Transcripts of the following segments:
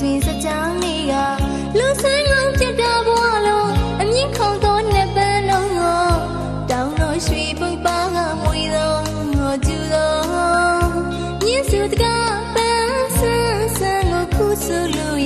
ဆွေစကြောင်းလေးကလူဆိုင်လုံးဖြစ်တာဘွားလုံးအမြင့်ခုံသောနှစ်ပန်းလုံးကိုတောင်းတော်ရွှေပုပ်ပါကမွေသောငေါ်ကျူသောမြင်းစုတကပန်းဆန်းဆန်းကိုခုဆူလို့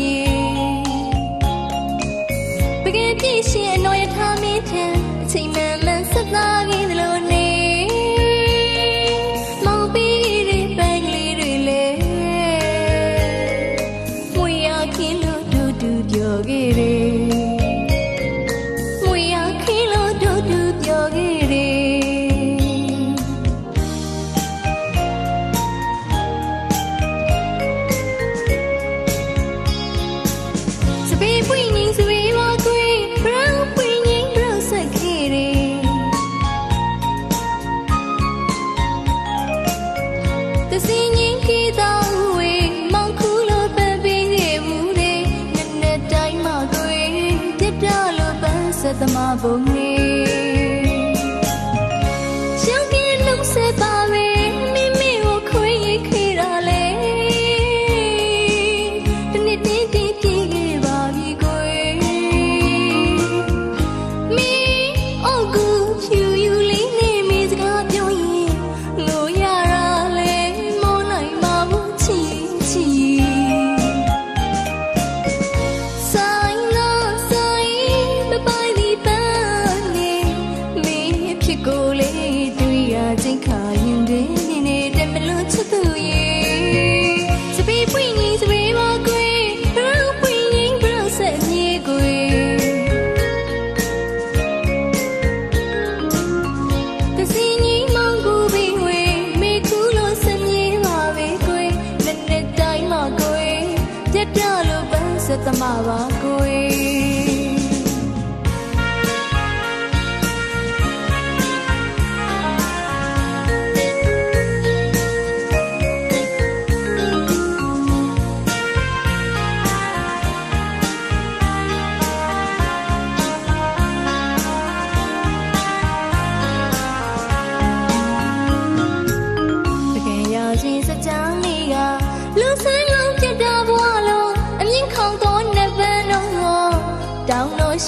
တစင်းရင်ခီတော်ဝေမောင်ခုလိုပန်းပေးခဲ့ဘူးလေနက်နက်တိုင်းမှတွေ့ပြပြလိုပန်းဆက်သမားဘုံလေး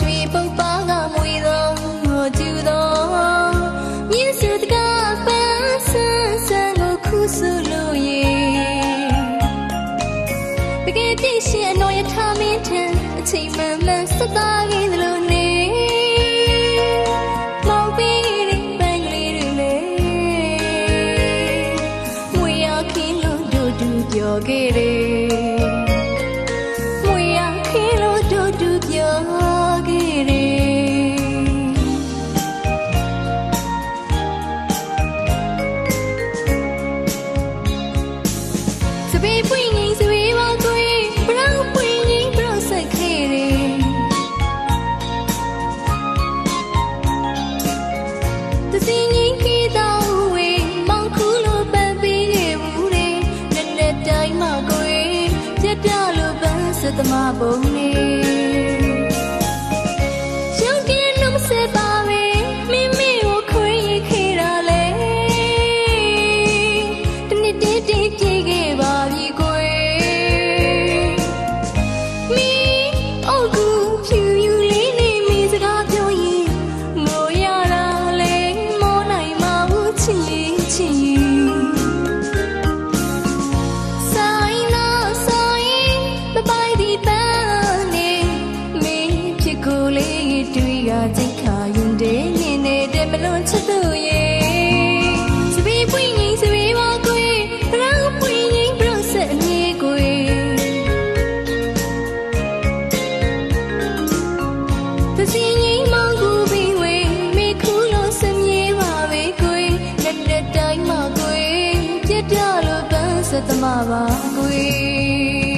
ရွှေပုပ်ပါကမွေသောငိုကျူသောမြင်းစုတကပန်းဆန်းဆန်းကိုခုဆူလို့ရေပကေပြည့်ရှင်အနော်ရထမင်းထံအချိန်မှန်မှန်စတားခဲ့သလိုနေမောင်ပေးတဲ့ပန်းလေးတွေလေမွေရခင်လို့တို့တူပြောခဲ့တယ် သမားပုံနေ ပါကွေပြစ်ပြလို့ပန်းစက်သမားပါကွေ